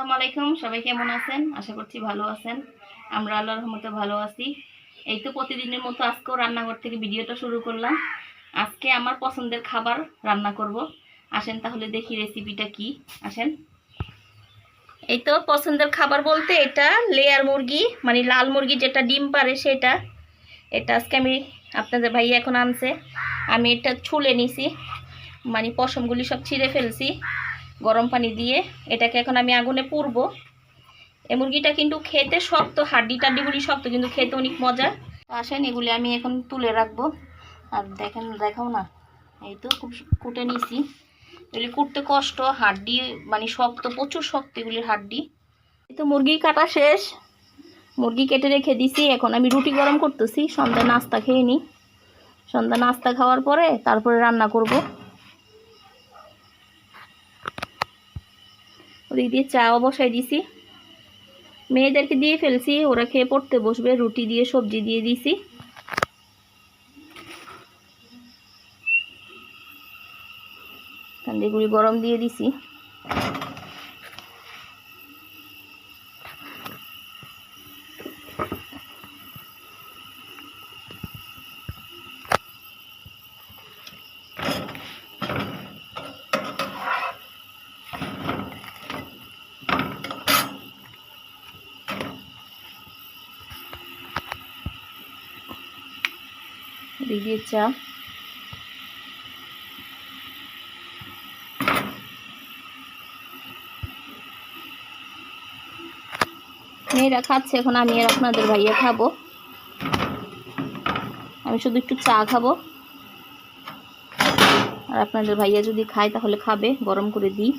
আসসালামু আলাইকুম। সবাই কেমন আছেন? আশা করছি ভালো আছেন। আমরা আল্লাহর রহমতে ভালো আছি। এই তো প্রতিদিনের মতো আজকেও রান্নাঘর থেকে ভিডিওটা শুরু করলাম। আজকে আমার পছন্দের খাবার রান্না করব। আসেন তাহলে দেখি রেসিপিটা কি? আসেন। এই তো পছন্দের খাবার বলতে এটা লেয়ার মুরগি মানে লাল মুরগি যেটা ডিম পারে সেটা। এটা আজকে আমি আপনাদের ভাই এখন আনছে। আমি এটা ছুলে নিছি মানে পশমগুলি সব ছিঁড়ে ফেলছি। গরম পানি দিয়ে এটাকে এখন আমি আগুনে পুরব। এই মুরগিটা কিন্তু খেতে শক্ত, হাড্ডি টাড্ডিগুলি শক্ত, কিন্তু খেতে অনেক মজা। আসেন, এগুলি আমি এখন তুলে রাখব। আর দেখেন, দেখাও না, এই তো খুব কুটে নিছি। এগুলি কুটতে কষ্ট, হাড্ডি মানে শক্ত, প্রচুর শক্ত এগুলির হাড্ডি। এই তো মুরগি কাটা শেষ। মুরগি কেটে রেখে দিছি, এখন আমি রুটি গরম করতেছি। সন্ধ্যা নাস্তা খেয়ে নিই সন্ধ্যা নাস্তা খাওয়ার পরে তারপরে রান্না করব। ওদিক দিয়ে চাও বসাই দিছি। মেয়েদেরকে দিয়ে ফেলছি, ওরা খেয়ে পড়তে বসবে, রুটি দিয়ে, সবজি দিয়ে দিছি। কান্দিগুড়ি গরম দিয়ে দিছি। দিয়ে চা। মেয়েরা খাচ্ছে, এখন আমি আর আপনাদের ভাইয়া খাব। আমি শুধু একটু চা খাব। আর আপনাদের ভাইয়া যদি খায় তাহলে খাবে, গরম করে দিই।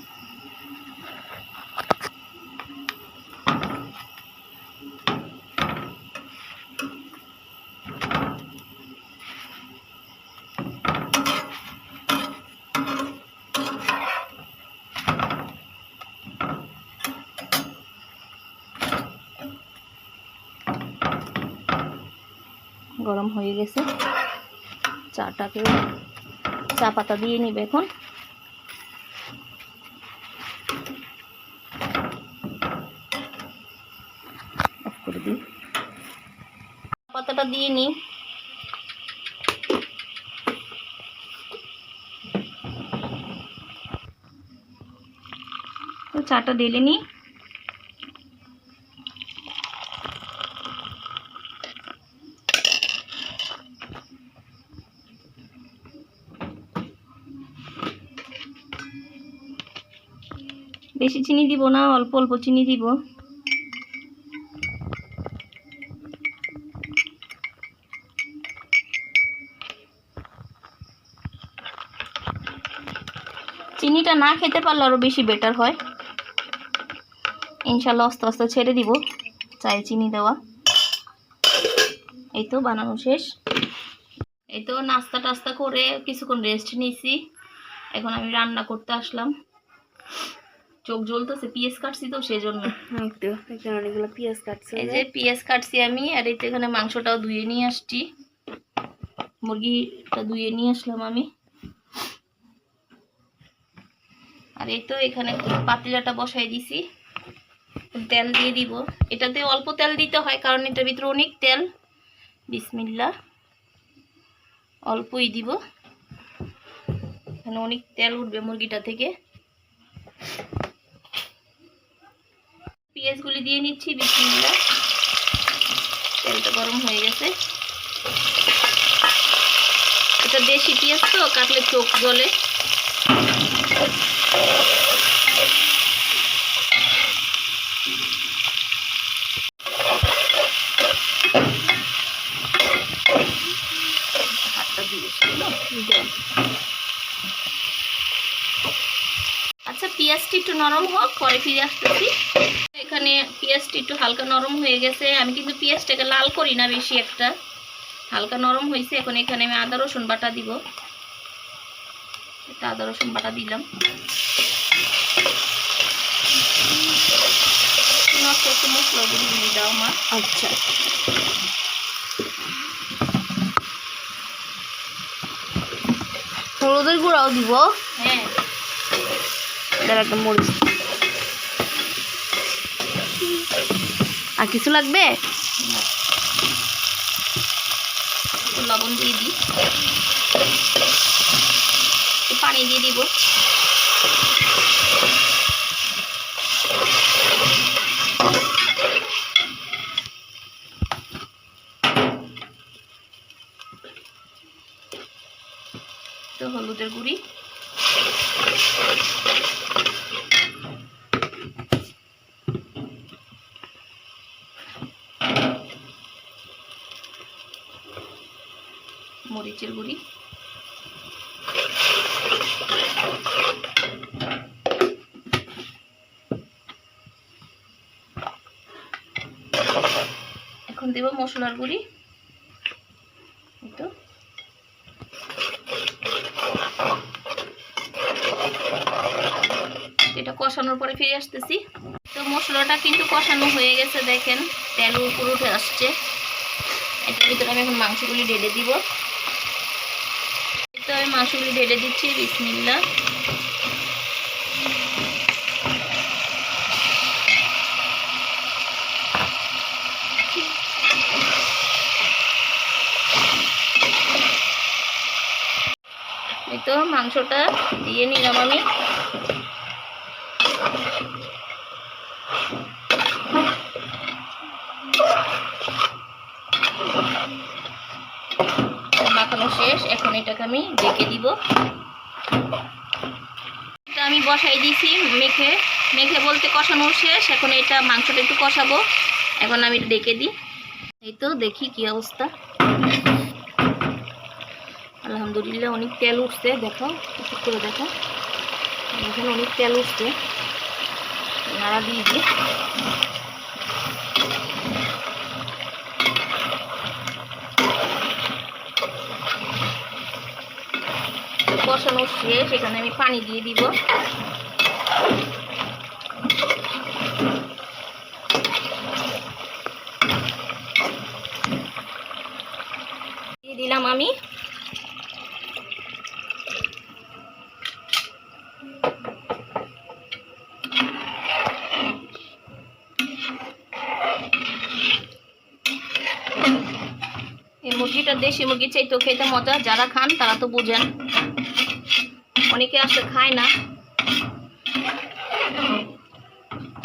গরম হয়ে গেছে। চাটাকে চা পাতা দিয়ে নিবে এখন। করে পাতাটা দিয়ে নিই। চাটা ঢেলে নিই। বেশি চিনি দিব না, অল্প অল্প চিনি দিব। চিনিটা না খেতে পারলে আরও বেশি বেটার হয়। ইনশাল্লাহ আস্তে আস্তে ছেড়ে দিব, চায়ে চিনি দেওয়া। এই তো বানানো শেষ। এই তো নাস্তা টাস্তা করে কিছুক্ষণ রেস্ট নিয়েছি এখন আমি রান্না করতে আসলাম। চোখ জ্বলতেছে পিএস কাটছি তো অনেকগুলো পেঁয়াজ কাটছে। এই যে পিএস কাটছি আমি আর এই তো এখানে মাংসটাও ধুয়ে নিয়ে আসছি। মুরগিটা ধুয়ে নিয়ে আসলাম আমি। আর এই তো এখানে পাতিলাটা বসাই দিছি। তেল দিয়ে দিব। এটাতে অল্প তেল দিতে হয় কারণ এটার ভিতরে অনেক তেল। বিসমিল্লা। অল্পই দিব। এখানে অনেক তেল উঠবে মুরগিটা থেকে। পেঁয়াজগুলি দিয়ে নিচ্ছি বিসমিল্লা তেলটা গরম হয়ে গেছে। এটা দেশি পেঁয়াজ তো, কাটলে চোখ দিয়েছিল আচ্ছা পেঁয়াজটি একটু নরম হোক, পরে ফিরে আসতেছি। এখানে পেঁয়াজটি একটু হালকা নরম হয়ে গেছে। আমি কিন্তু পেঁয়াজটাকে লাল করি না বেশি একটা। হালকা নরম হয়েছে এখন এখানে আমি আদা রসুন বাটা দিব। আদা রসুন বাটা দিলাম। তুমি আস্তে আস্তে মশলাগুলি দিয়ে দাও মা। আচ্ছা। হলুদের গুঁড়াও দিব। হ্যাঁ। একটা মরিচ। আর কিছু লাগবে? লবণ দিয়ে দিই। পানি দিয়ে দিব তো হলুদের গুঁড়ি মরিচের গুঁড়ি। এখন দেব মশলার গুঁড়ি। তো এটা কষানোর পরে ফিরে আসতেছি। তো মশলাটা কিন্তু কষানো হয়ে গেছে, দেখেন। তেল উপরে উঠে আসছে। এটার ভিতরে আমি এখন মাংসগুলি ঢেলে দিব। আমি মাংসগুলি ঢেলে দিচ্ছি বিসমিল্লা তো মাংসটা দিয়ে নিলাম আমি মাখানো শেষ এখন এটাকে আমি ঢেকে দিব। এটা আমি বসাই দিয়েছি মেখে। মেখে বলতে কষানো শেষ, এখন এটা মাংসটা একটু কষাবো। এখন আমি ডেকে দিই। এই তো দেখি কি অবস্থা। আলহামদুলিল্লাহ অনেক তেল উঠছে, দেখো, একটু করে দেখো। এখন অনেক তেল উঠছে। নাড়া দিয়ে দিই। কষানো শেষ এখানে আমি পানি দিয়ে দিব। দিলাম আমি। এই মুরগিটা দেশি মুরগি চাই তো খেতে মজা। যারা খান তারা তো বুঝেন। অনেকে আসলে খায় না।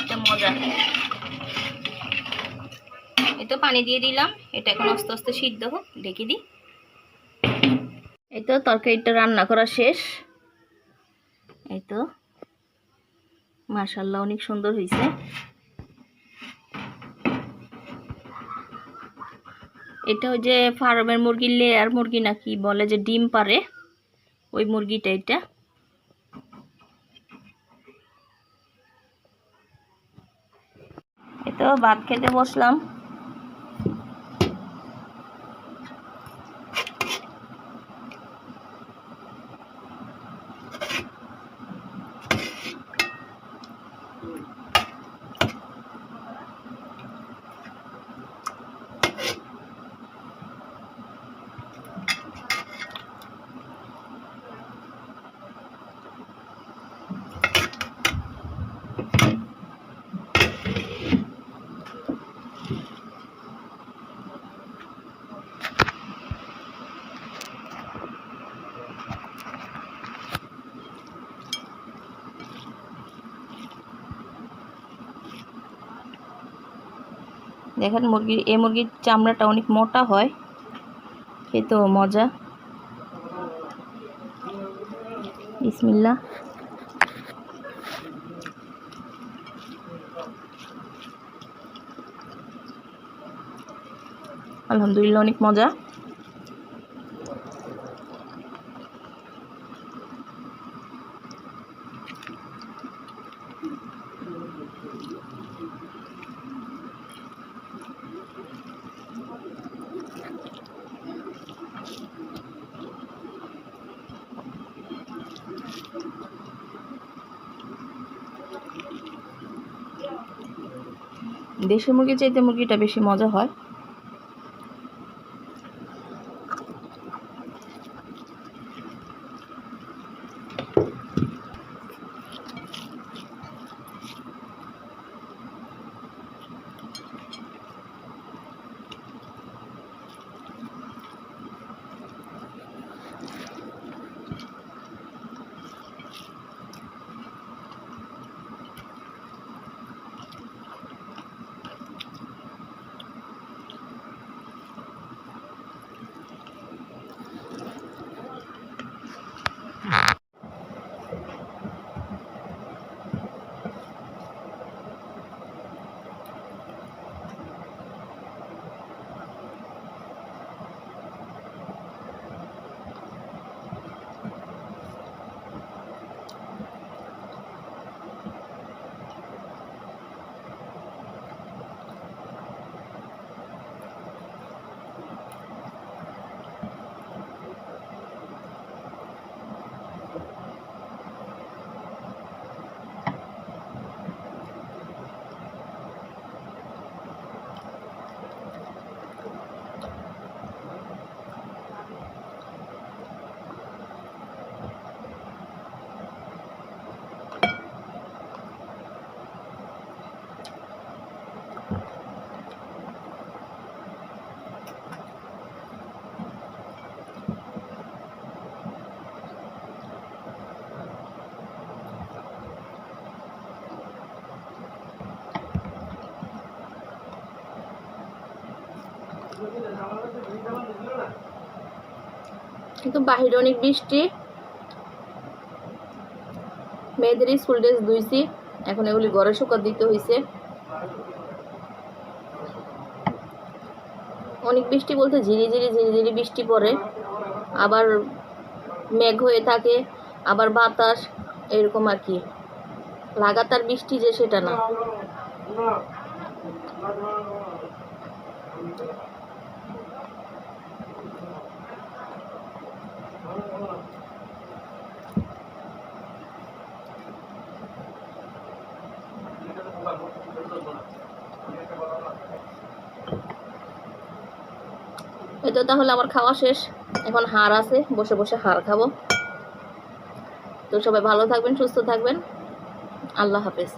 এটা মজা। এই তো পানি দিয়ে দিলাম। এটা এখন আস্তে আস্তে সিদ্ধ হোক ঢেকে দিই। এই তো তরকারিটা রান্না করা শেষ। এই তো। মাশাল্লাহ অনেক সুন্দর হয়েছে এটা ওই যে ফার্মের মুরগির লেয়ার মুরগি নাকি বলে যে ডিম পারে, ওই মুরগিটা এটা। এই তো ভাত খেতে বসলাম। দেখেন মুরগির এই মুরগির চামড়াটা অনেক মোটা হয়। খেতেও মজা। বিসমিল্লা আলহামদুলিল্লাহ অনেক মজা। দেশি মুরগির চাইতে মুরগিটা বেশি মজা হয়। কিন্তু বাহিরে অনেক বৃষ্টি। মেয়েদের স্কুল ড্রেস ধুইছি। এখন এগুলি ঘরে শুকা দিতে হয়েছে অনেক বৃষ্টি বলতে ঝিরি ঝিরি ঝিরি ঝিরি বৃষ্টি পড়ে। আবার মেঘ হয়ে থাকে, আবার বাতাস, এরকম আর কি। লাগাতার বৃষ্টি যে সেটা না। এই তো তাহলে আমার খাওয়া শেষ। এখন হাড় আছে, বসে বসে হাড় খাব। তো সবাই ভালো থাকবেন, সুস্থ থাকবেন। আল্লাহ হাফেজ।